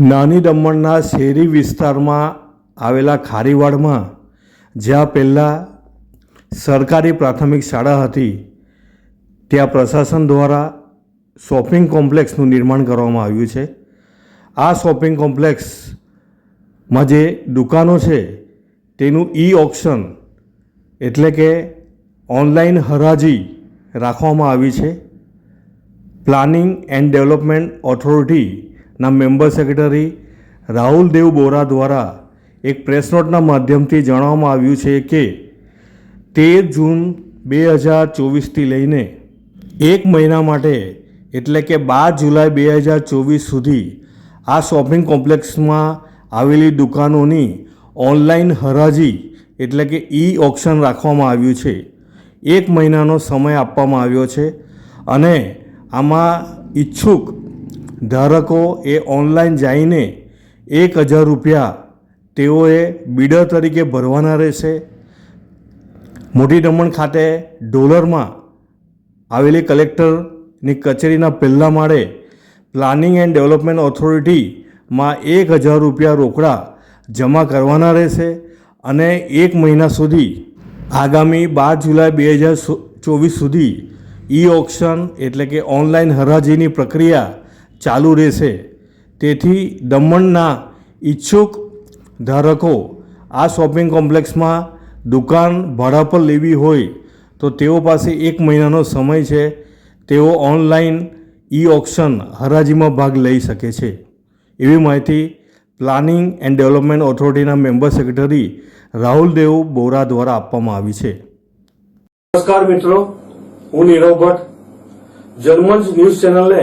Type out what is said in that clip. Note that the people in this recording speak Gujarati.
નાની દમણના શહેરી વિસ્તારમાં આવેલા ખારીવાડમાં, જ્યાં પહેલાં સરકારી પ્રાથમિક શાળા હતી, ત્યાં પ્રશાસન દ્વારા શોપિંગ કોમ્પ્લેક્સનું નિર્માણ કરવામાં આવ્યું છે. આ શોપિંગ કોમ્પ્લેક્સમાં જે દુકાનો છે, તેનું ઈ ઓપ્શન એટલે કે ઓનલાઈન હરાજી રાખવામાં આવી છે. પ્લાનિંગ એન્ડ ડેવલપમેન્ટ ઓથોરિટીના મેમ્બર સેક્રેટરી રાહુલ દેવ બોરા દ્વારા એક પ્રેસ નોટના માધ્યમથી જણાવવામાં આવ્યું છે કે તેર જૂન બે હજાર ચોવીસથી લઈને એક મહિના માટે, એટલે કે બાર જુલાઈ બે હજાર ચોવીસ સુધી આ શોપિંગ કોમ્પ્લેક્સમાં આવેલી દુકાનોની ઓનલાઈન હરાજી, એટલે કે ઈ ઓક્શન રાખવામાં આવ્યું છે. એક મહિનાનો સમય આપવામાં આવ્યો છે અને આમાં ઈચ્છુક ધારકો એ ઓનલાઈન જઈને એક હજાર રૂપિયા તેઓએ બિડર તરીકે ભરવાના રહેશે. મોટી દમણ ખાતે ડોલરમાં આવેલી કલેક્ટરની કચેરીના પહેલા માળે પ્લાનિંગ એન્ડ ડેવલપમેન્ટ ઓથોરિટીમાં એક હજાર રૂપિયા રોકડા જમા કરવાના રહેશે અને એક મહિના સુધી આગામી બાર જુલાઈ બે હજાર ચોવીસ સુધી ઈ ઓક્શન એટલે કે ઓનલાઈન હરાજીની પ્રક્રિયા ચાલુ રહેશે. તેથી દમણના ઈચ્છુક ધારકો આ શોપિંગ કોમ્પ્લેક્સમાં દુકાન ભાડા પર લેવી હોય તો તેઓ પાસે એક મહિનાનો સમય છે. તેઓ ઓનલાઈન ઈ ઓક્શન હરાજીમાં ભાગ લઈ શકે છે. એવી માહિતી પ્લાનિંગ એન્ડ ડેવલપમેન્ટ ઓથોરિટીના મેમ્બર સેક્રેટરી રાહુલ દેવ બોરા દ્વારા આપવામાં આવી છે. નમસ્કાર મિત્રો, હું નીરવ ભટ્ટ. જર્મન્સ ન્યૂઝ ચેનલને